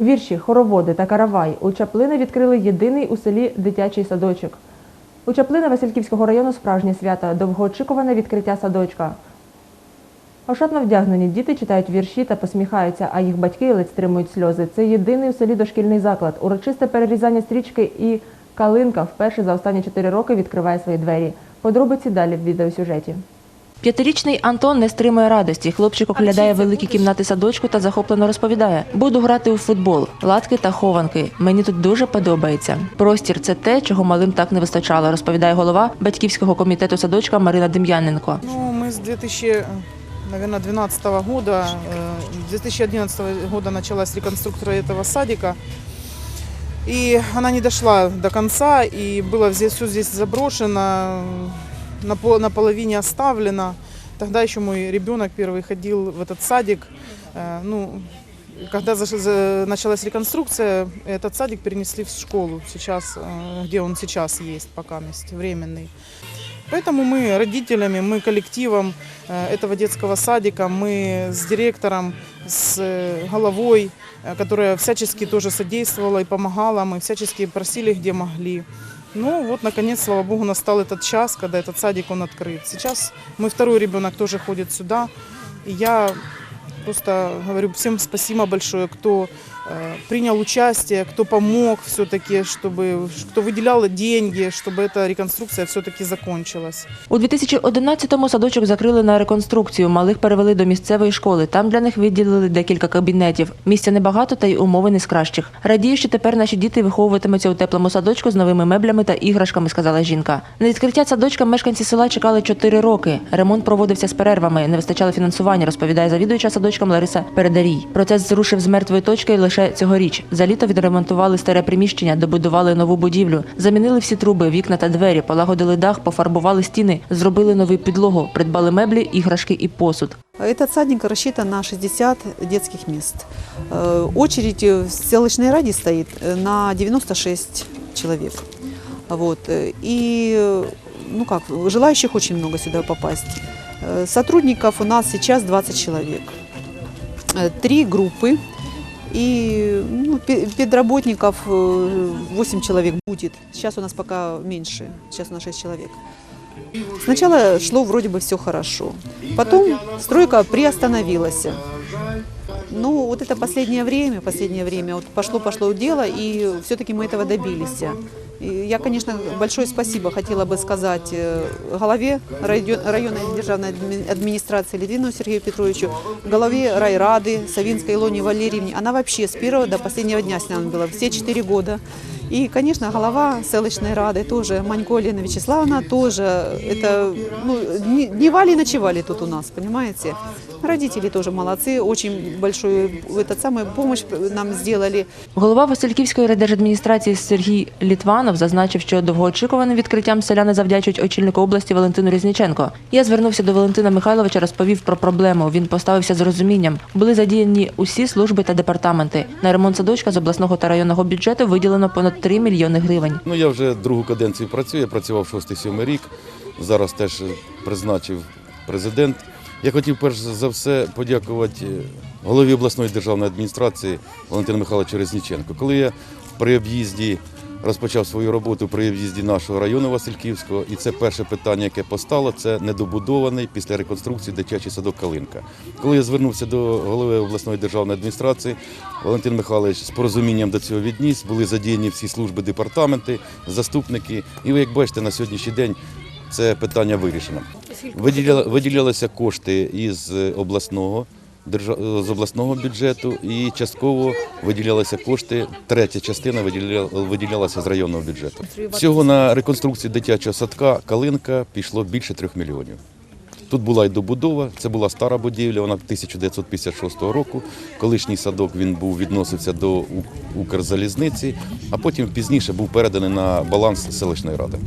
Вірші, хороводи та каравай у Чаплини відкрили єдиний у селі дитячий садочок. У Чаплини Васильківського району справжнє свято, довгоочікуване відкриття садочка. Ошатно вдягнені діти читають вірші та посміхаються, а їх батьки ледь стримують сльози. Це єдиний у селі дошкільний заклад. Урочисте перерізання стрічки і калинка вперше за останні чотири роки відкриває свої двері. Подробиці далі в відеосюжеті. П'ятирічний Антон не стримує радості. Хлопчик оглядає великі кімнати садочку та захоплено розповідає: буду грати у футбол, латки та хованки. Мені тут дуже подобається. Простір це те, чого малим так не вистачало, розповідає голова батьківського комітету садочка Марина Дем'яненко. Ну, мы с 2000, наверное, 12 года, э, 2011 года началась реконструкция этого садика. И она не дошла до конца, и было все здесь заброшено, напо- наполовине оставлено. Тогда еще мой ребенок первый ходил в этот садик. Э, Ну, когда заш- за- началась реконструкция, этот садик перенесли в школу, сейчас, э, где он сейчас есть, пока есть, временный. Поэтому мы родителями, мы коллективом э, этого детского садика, мы с директором, с э, головой, э, которая всячески тоже содействовала и помогала, мы всячески просили, где могли. Ну вот, наконец, слава богу, настал этот час, когда этот садик, он открыт. Сейчас мой второй ребенок тоже ходит сюда, и я просто говорю всем спасибо большое, кто э, принял участие, кто помог все-таки, чтобы, кто выделял деньги, чтобы эта реконструкция все-таки закончилась. У 2011-му садочок закрили на реконструкцію. Малих перевели до місцевої школи. Там для них виділили декілька кабінетів. Місця небагато та й умови не з кращих. Радію, що тепер наші діти виховуватимуться у теплому садочку з новими меблями та іграшками, сказала жінка. На відкриття садочка мешканці села чекали чотири роки. Ремонт проводився з перервами, не вистачало фінансування, розповідає завідуюча садочком Лариса Передарій. Процес зрушив з мертвої точки лише цьогоріч. За літо відремонтували старе приміщення, добудували нову будівлю, замінили всі труби, вікна та двері, полагодили дах, пофарбували стіни, зробили нову підлогу, придбали меблі, іграшки і посуд. Этот садик рассчитан на 60 детских мест. Э, Очередь в селочной раде стоит э, на 96 человек. Вот. э, И э, ну как, желающих очень много сюда попасть. Э, Сотрудников у нас сейчас 20 человек. Э, Три группы. И ну, пе- педработников э, 8 человек будет. Сейчас у нас пока меньше. Сейчас у нас 6 человек. Сначала шло вроде бы все хорошо. Потом стройка приостановилась. Ну, вот это последнее время, последнее время, вот пошло-пошло дело, и все-таки мы этого добились. И я, конечно, большое спасибо хотела бы сказать э, голове район- районной державной адми- администрации Литвину Сергею Петровичу, голове райрады Савинской Илоне Валерьевне. Она вообще с первого до последнего дня с нами была, все четыре года. И, конечно, голова селочной рады тоже, Манько Лена Вячеславовна тоже. Это, ну, не- дневали, ночевали тут у нас, понимаете? Родители тоже молодцы, очень большую этот самый, помощь нам сделали. Голова Васильківської райдержадміністрації Сергій Літванов зазначив, що довгоочікуваним відкриттям селяни завдячують очільнику області Валентину Різніченко. Я звернувся до Валентина Михайловича, розповів про проблему. Він поставився з розумінням. Були задіяні усі служби та департаменти. На ремонт садочка з обласного та районного бюджету виділено понад 3 мільйони гривень. Ну, я вже другу каденцію працюю, я працював 6-7 рік. Зараз теж призначив президент. Я хотів перш за все подякувати голові обласної державної адміністрації Валентину Михайловичу Резніченко. Коли я при об'їзді розпочав свою роботу при об'їзді нашого району Васильківського, і це перше питання, яке постало, це недобудований після реконструкції дитячий садок Калинка. Коли я звернувся до голови обласної державної адміністрації, Валентин Михайлович з порозумінням до цього відніс, були задіяні всі служби, департаменти, заступники. І ви, як бачите, на сьогоднішній день це питання вирішено. Виділя- Виділялися кошти із обласного держа- з обласного бюджету і частково виділялися кошти. Третя частина виділя- виділялася з районного бюджету. Всього на реконструкцію дитячого садка Калинка пішло більше трьох мільйонів. Тут була й добудова, це була стара будівля, вона 1956 року. Колишній садок він був відносився до Укрзалізниці, а потім пізніше був переданий на баланс селищної ради.